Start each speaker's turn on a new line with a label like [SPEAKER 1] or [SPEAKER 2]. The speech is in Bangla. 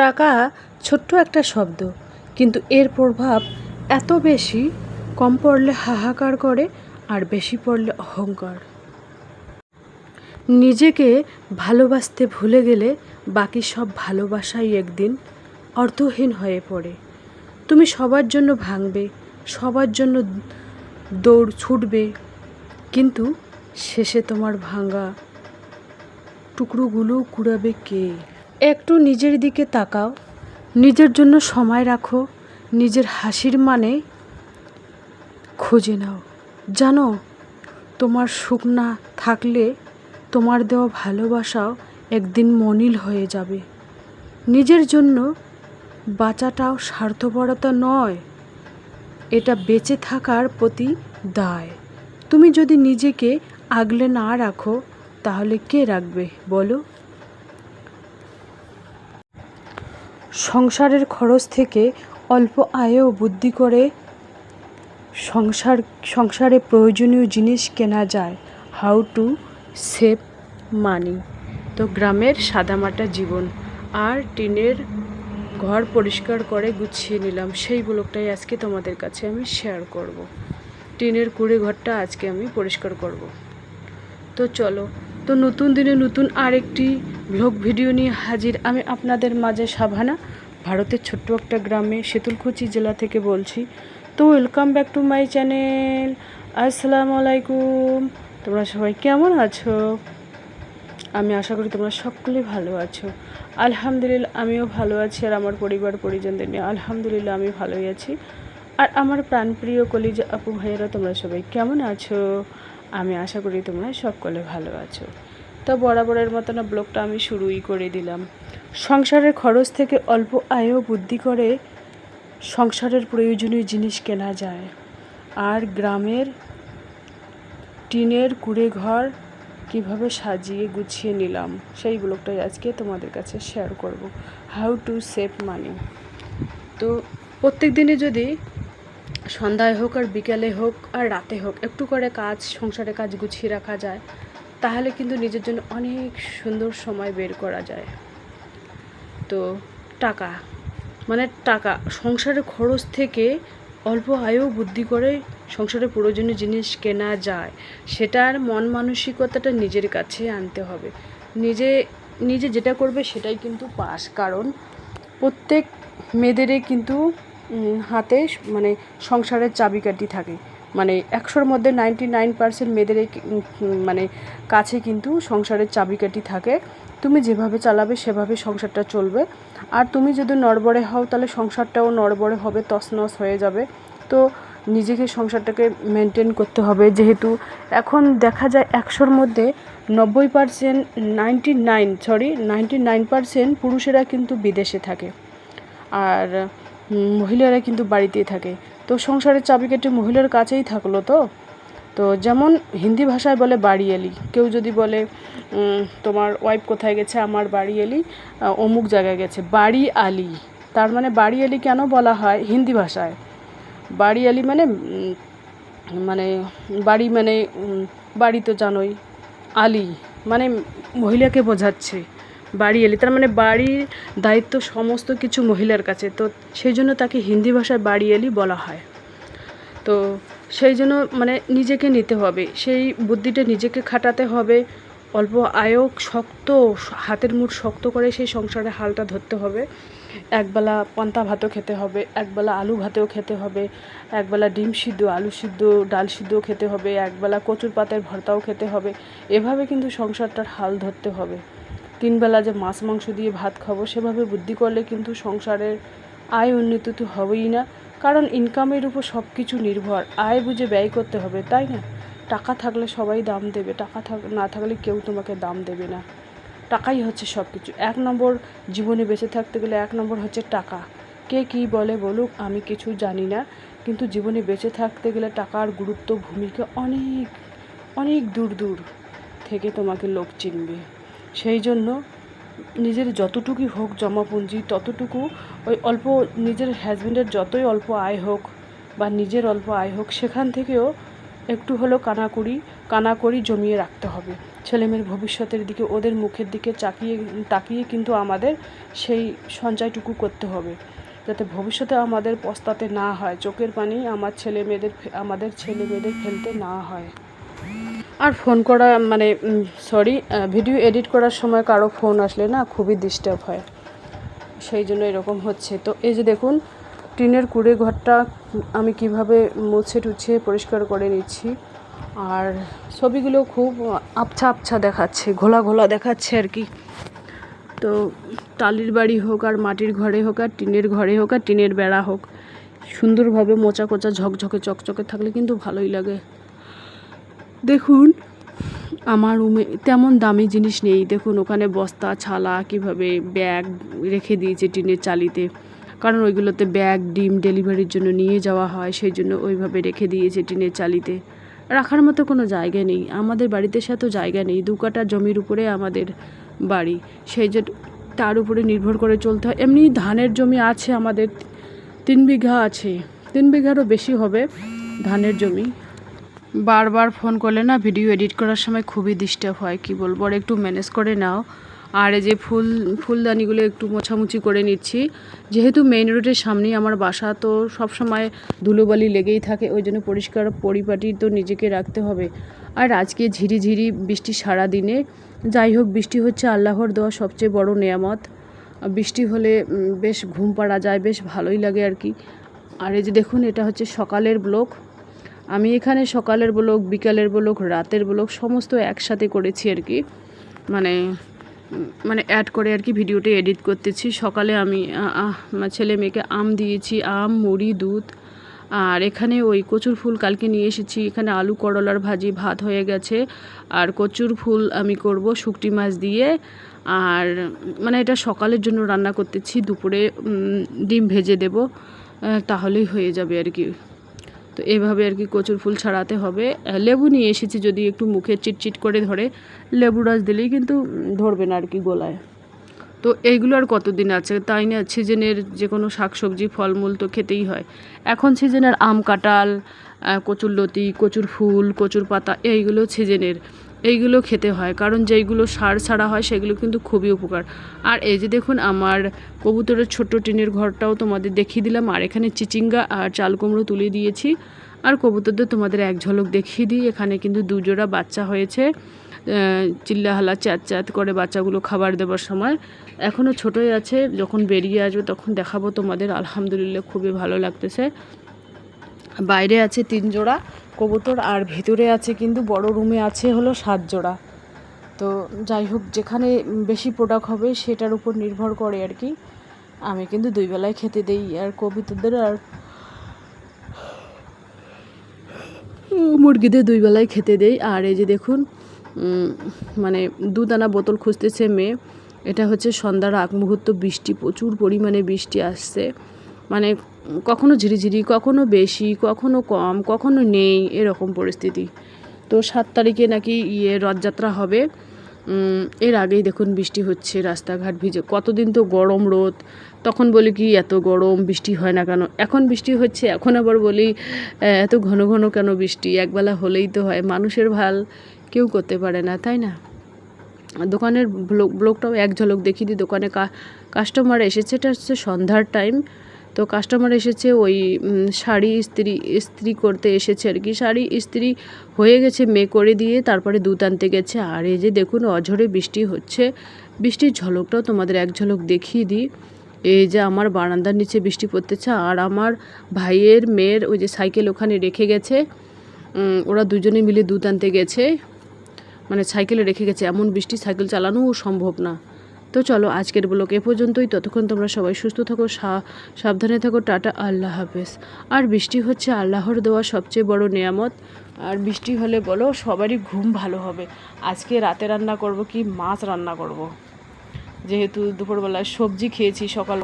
[SPEAKER 1] টাকা ছোট্ট একটা শব্দ, কিন্তু এর প্রভাব এত বেশি, কম পড়লে হাহাকার করে আর বেশি পড়লে অহংকার। নিজেকে ভালোবাসতে ভুলে গেলে বাকি সব ভালোবাসাই একদিন অর্থহীন হয়ে পড়ে। তুমি সবার জন্য ভাঙবে, সবার জন্য দৌড় ছুটবে, কিন্তু শেষে তোমার ভাঙা টুকরোগুলো কুড়াবে কে? একটু নিজের দিকে তাকাও। নিজের জন্য সময় রাখো। নিজের হাসির মানে খুঁজে নাও। জানো, তোমার সুখ না থাকলে তোমার দেওয়া ভালোবাসাও একদিন মনিল হয়ে যাবে। নিজের জন্য বাঁচাটাও স্বার্থপরতা নয়, এটা বেঁচে থাকার প্রতি দায়। তুমি যদি নিজেকে আগলে না রাখো, তাহলে কে রাখবে বলো? সংসারের খরচ থেকে অল্প আয়েও বুদ্ধি করে সংসার, সংসারে প্রয়োজনীয় জিনিস কেনা যায়। হাউ টু সেভ মানি তো গ্রামের সাদামাটা জীবন। আর টিনের ঘর পরিষ্কার করে গুছিয়ে নিলাম। সেই ব্লগটাই আজকে তোমাদের কাছে আমি শেয়ার করব। টিনের কুড়ে ঘরটা আজকে আমি পরিষ্কার করব। তো চলো। তো নতুন দিনে নতুন আরেকটি ব্লগ ভিডিও নিয়ে হাজির আমি আপনাদের মাঝে সাভানা, ভারতের ছোট্ট একটা গ্রামে শীতলকুচি জেলা থেকে বলছি। তো welcome back to my channel আসসালামু আলাইকুম। তোমরা সবাই কেমন আছো? আমি আশা করি তোমরা সকলেই ভালো আছো। আলহামদুলিল্লাহ, আমিও ভালো আছি আর আমার পরিবার, পরিজনদের নিয়ে আলহামদুলিল্লাহ আমি ভালোই আছি। আর আমার প্রাণপ্রিয় কলিজা আপু ভাইয়েরা, তোমরা সবাই কেমন আছো? আমি আশা করি তোমরা সকলে ভালো আছো। তো বরাবরের মতো না ব্লগটা আমি শুরুই করে দিলাম। সংসারের খরচ থেকে অল্প আয়ও বুদ্ধি করে সংসারের প্রয়োজনীয় জিনিস কেনা যায়। আর গ্রামের টিনের কুড়ে ঘর কীভাবে সাজিয়ে গুছিয়ে নিলাম, সেই ব্লগটাই আজকে তোমাদের কাছে শেয়ার করব। হাউ টু সেভ মানি তো প্রত্যেক দিনে যদি সন্ধ্যায় হোক আর বিকেলে হোক আর রাতে হোক একটু করে কাজ সংসারে কাজ গুছিয়ে রাখা যায় তাহলে কিন্তু নিজের জন্য অনেক সুন্দর সময় বের করা যায়। তো টাকা মানে টাকা, সংসারের খরচ থেকে অল্প আয়ও বুদ্ধি করে সংসারে প্রয়োজনীয় জিনিস কেনা যায়, সেটার মন মানসিকতাটা নিজের কাছে আনতে হবে। নিজে নিজে যেটা করবে সেটাই কিন্তু পাস, কারণ প্রত্যেক মেয়েদেরই কিন্তু হাতে মানে সংসারের চাবিকাঠি থাকে। মানে একশোর মধ্যে নাইনটি নাইন পার্সেন্ট মেয়েদের মানে কাছে কিন্তু সংসারের চাবিকাঠি থাকে। তুমি যেভাবে চালাবে সেভাবে সংসারটা চলবে। আর তুমি যদি নড়বড়ে হও, তাহলে সংসারটাও নড়বড়ে হবে, তছনছ হয়ে যাবে। তো নিজেকে সংসারটাকে মেনটেন করতে হবে। যেহেতু এখন দেখা যায় একশোর মধ্যে নব্বই percent ninety nine sorry ninety nine percent পুরুষেরা কিন্তু বিদেশে থাকে। আর মহিলারা কিন্তু বাড়িতেই থাকে। তো সংসারের চাবিকাঠি মহিলার কাছেই থাকল তো। তো যেমন হিন্দি ভাষায় বলে বাড়ি এলি, কেউ যদি বলে তোমার ওয়াইফ কোথায় গেছে, আমার বাড়ি এলি অমুক জায়গায় গেছে, বাড়ি আলি। তার মানে বাড়ি এলি কেন বলা হয় হিন্দি ভাষায়? বাড়ি আলি মানে মানে বাড়ি মানে বাড়ি তো জানোই, আলি মানে মহিলাকে বোঝাচ্ছে। বাড়ি এলি। তার মানে বাড়ির দায়িত্ব সমস্ত কিছু মহিলার কাছে। তো সেই জন্য তাকে হিন্দি ভাষায় বাড়ি এলি বলা হয়। তো সেই জন্য মানে নিজেকে নিতে হবে। সেই বুদ্ধিটা নিজেকে খাটাতে হবে। অল্প আয়ক শক্ত, হাতের মুঠ শক্ত করে সেই সংসারে হালটা ধরতে হবে। একবেলা পান্তা ভাতও খেতে হবে, একবেলা আলু ভাতেও খেতে হবে, একবেলা ডিম সিদ্ধ, আলু সিদ্ধ, ডাল সিদ্ধও খেতে হবে, একবেলা কচুর পাতের ভর্তাও খেতে হবে। এভাবে কিন্তু সংসারটার হাল ধরতে হবে। তিনবেলা যে মাছ মাংস দিয়ে ভাত খাব, সেভাবে বুদ্ধি করলে কিন্তু সংসারের আয় উন্নতি তো হবেই না। কারণ ইনকামের উপর সব কিছু নির্ভর। আয় বুঝে ব্যয় করতে হবে, তাই না? টাকা থাকলে সবাই দাম দেবে, টাকা থাক, না থাকলে কেউ তোমাকে দাম দেবে না। টাকাই হচ্ছে সব কিছু এক নম্বর জীবনে বেঁচে থাকতে গেলে এক নম্বর হচ্ছে টাকা। কে কী বলে বলুক, আমি কিছু জানি না। কিন্তু জীবনে বেঁচে থাকতে গেলে টাকার গুরুত্ব ভূমিকা অনেক অনেক দূর দূর থেকে তোমাকে লোক চিনবে। সেই জন্য নিজের যতটুকুই হোক জমাপুঞ্জি, ততটুকু ওই অল্প নিজের হাজব্যান্ডের যতই অল্প আয় হোক বা নিজের অল্প আয় হোক, সেখান থেকেও একটু হলেও কানাকুড়ি, কানাকড়ি জমিয়ে রাখতে হবে। ছেলেমেয়ের ভবিষ্যতের দিকে, ওদের মুখের দিকে চাকিয়ে, তাকিয়ে কিন্তু আমাদের সেই সঞ্চয়টুকু করতে হবে। যাতে ভবিষ্যতে আমাদের পস্তাতে না হয়, চোখের পানি আমার ছেলে মেয়েদের আমাদের ছেলে মেয়েদের ফেলতে না হয়। আর ফোন করা মানে সরি ভিডিও এডিট করার সময় কারও ফোন আসলে না খুবই ডিস্টার্ব হয়। সেই জন্য এরকম হচ্ছে। তো এই যে দেখুন, টিনের কুড়ে ঘরটা আমি কীভাবে মুছে টুছে পরিষ্কার করে নিচ্ছি, আর ছবিগুলো খুব আবছা আবছা দেখাচ্ছে, ঘোলা ঘোলা দেখাচ্ছে আর কি। তো টালির বাড়ি হোক আর মাটির ঘরে হোক আর টিনের ঘরে হোক আর টিনের বেড়া হোক, সুন্দরভাবে মোচা কোচা ঝকঝকে চকচকে থাকলে কিন্তু ভালোই লাগে। দেখুন, আমার রুমে তেমন দামি জিনিস নেই। দেখুন, ওখানে বস্তা, ছালা, কীভাবে ব্যাগ রেখে দিয়েছে টিনের চালিতে। কারণ ওইগুলোতে ব্যাগ, ডিম ডেলিভারির জন্য নিয়ে যাওয়া হয়, সেই জন্য ওইভাবে রেখে দিয়েছে টিনের চালিতে। রাখার মতো কোনো জায়গা নেই। আমাদের বাড়িতে সে তো জায়গা নেই। দু কাটা জমির উপরে আমাদের বাড়ি। সেই যে তার উপরে নির্ভর করে চলতে হয়। এমনি ধানের জমি আছে আমাদের, তিন বিঘা আছে। তিন বিঘারও বেশি হবে ধানের জমি। বারবার ফোন করলে না ভিডিও এডিট করার সময় খুবই ডিস্টার্ব হয়, কি বলব? আর একটু ম্যানেজ করে নাও। আর এই যে ফুল, ফুলদানিগুলো একটু মোছামুছি করে নিচ্ছি। যেহেতু মেইন রোডের সামনেই আমার বাসা, তো সব সময় ধুলোবালি লেগেই থাকে, ওই জন্য পরিষ্কার পরিপাটি তো নিজেকে রাখতে হবে। আর আজকে ঝিরিঝিরি বৃষ্টি সারা দিনে যাই হোক, বৃষ্টি হচ্ছে আল্লাহর দেওয়া সবচেয়ে বড় নেয়ামত। বৃষ্টি হলে বেশ ঘুম পাড়া যায়, বেশ ভালোই লাগে আর কি। আর এই যে দেখুন, এটা হচ্ছে সকালের ব্লক আমি এখানে সকালের ব্লক বিকালের ব্লক রাতের ব্লক সমস্ত একসাথে করেছি আর কি। মানে মানে অ্যাড করে আর কি ভিডিওটি এডিট করতেছি। সকালে আমি ছেলে মেয়েকে আম দিয়েছি, আম, মুড়ি, দুধ। আর এখানে ওই কচুর ফুল কালকে নিয়ে এসেছি। এখানে আলু, করলার ভাজি, ভাত হয়ে গেছে। আর কচুর ফুল আমি করব শুকটি মাছ দিয়ে। আর মানে এটা সকালের জন্য রান্না করতেছি। দুপুরে ডিম ভেজে দেব। তাহলেই হয়ে যাবে আর কি। তো এভাবে আর কি কচুর ফুল ছাড়াতে হবে। লেবু নিয়ে এসেছি যদি একটু মুখে চিটচিট করে ধরে, লেবু রস দিলেই কিন্তু ধরবে না আর কি গোলায়। তো এইগুলো আর কতদিন আছে? তাই না, সিজনের যে কোনো শাকসবজি, ফলমূল তো খেতেই হয়। এখন সিজনের আম কাঁটাল কচুর লতি, কচুর ফুল, কচুর পাতা, এইগুলো সিজনের। এইগুলো খেতে হয়, কারণ যেইগুলো সার ছাড়া হয় সেগুলো কিন্তু খুবই উপকার। আর এই যে দেখুন, আমার কবুতরের ছোট্ট টিনের ঘরটাও তোমাদের দেখিয়ে দিলাম, আর এখানে চিচিঙ্গা আর চাল কুমড়ো তুলে দিয়েছি। আর কবুতরদের তোমাদের এক ঝলক দেখিয়ে দিই, এখানে কিন্তু দুজোড়া বাচ্চা হয়েছে। চিল্লাহালা চ্যাত চ্যাত করে বাচ্চাগুলো খাবার দেওয়ার সময়। এখনও ছোটোই আছে, যখন বেরিয়ে আসবে তখন দেখাবো তোমাদের। আলহামদুলিল্লাহ খুবই ভালো লাগতেছে। বাইরে আছে তিন জোড়া, কবুতর আর ভিতরে আছে কিন্তু বড় রুমে আছে হলো সাত জোড়া। তো যাই হোক, যেখানে বেশি প্রোডাক্ট হবে সেটার উপর নির্ভর করে আর কি। আমি কিন্তু দুই বেলায় খেতে দেই আর কবুতরদের আর মুরগিদের দুই বেলায় খেতে দেই। আর এই যে দেখুন মানে দুদানা বোতল খুঁজতেছে মেয়ে। এটা হচ্ছে সন্ধ্যার আগ মুহূর্ত, বৃষ্টি, প্রচুর পরিমাণে বৃষ্টি আসছে। মানে কখনো ঝিরিঝিরি, কখনো বেশি, কখনো কম, কখনো নেই এরকম পরিস্থিতি। তো সাত তারিখে নাকি ইয়ে রথযাত্রা হবে। এর আগেই দেখুন বৃষ্টি হচ্ছে, রাস্তাঘাট ভিজে, কতদিন তো গরম রোদ। তখন বলি কি, এত গরম, বৃষ্টি হয় না কেন? এখন বৃষ্টি হচ্ছে, এখন আবার বলি এত ঘন ঘন কেন বৃষ্টি? একবেলা হলেই তো হয়, মানুষের ভালো কেউ করতে পারে না, তাই না? দোকানের ব্লগ ব্লগটাও এক ঝলক দেখিয়ে দিই, দোকানে কাস্টমার এসেছে এটা হচ্ছে সন্ধ্যার টাইম তো কাস্টমার এসেছে, ওই শাড়ি ইস্ত্রি ইস্ত্রি করতে এসেছে আর কি। শাড়ি ইস্ত্রি হয়ে গেছে মেয়ে করে দিয়ে তারপরে দুধ আনতে গেছে। আর এই যে দেখুন, অঝরে বৃষ্টি হচ্ছে। বৃষ্টির ঝলকটাও তোমাদের এক ঝলক দেখিয়ে দিই। এই যে আমার বারান্দার নিচে বৃষ্টি পড়তেছে, আর আমার ভাইয়ের মেয়ের ওই যে সাইকেল ওখানে রেখে গেছে। ওরা দুজনে মিলে দুধ আনতে গেছে। মানে সাইকেলে রেখে গেছে। এমন বৃষ্টি, সাইকেল চালানোও সম্ভব না। তো চলো আজকের ব্লগ এ পর্যন্তই। ততক্ষণ তোমরা সবাই সুস্থ থাকো সাবধানে থাকো, টাটা, আল্লাহ হাফেজ। আর বৃষ্টি হচ্ছে আল্লাহর দেওয়া সবচেয়ে বড় নিয়ামত। আর বৃষ্টি হলে বলো সবারই ঘুম ভালো হবে। আজকে রাতে রান্না করব কি? মাছ রান্না করব। যেহেতু দুপুরবেলায় সবজি খেয়েছি সকাল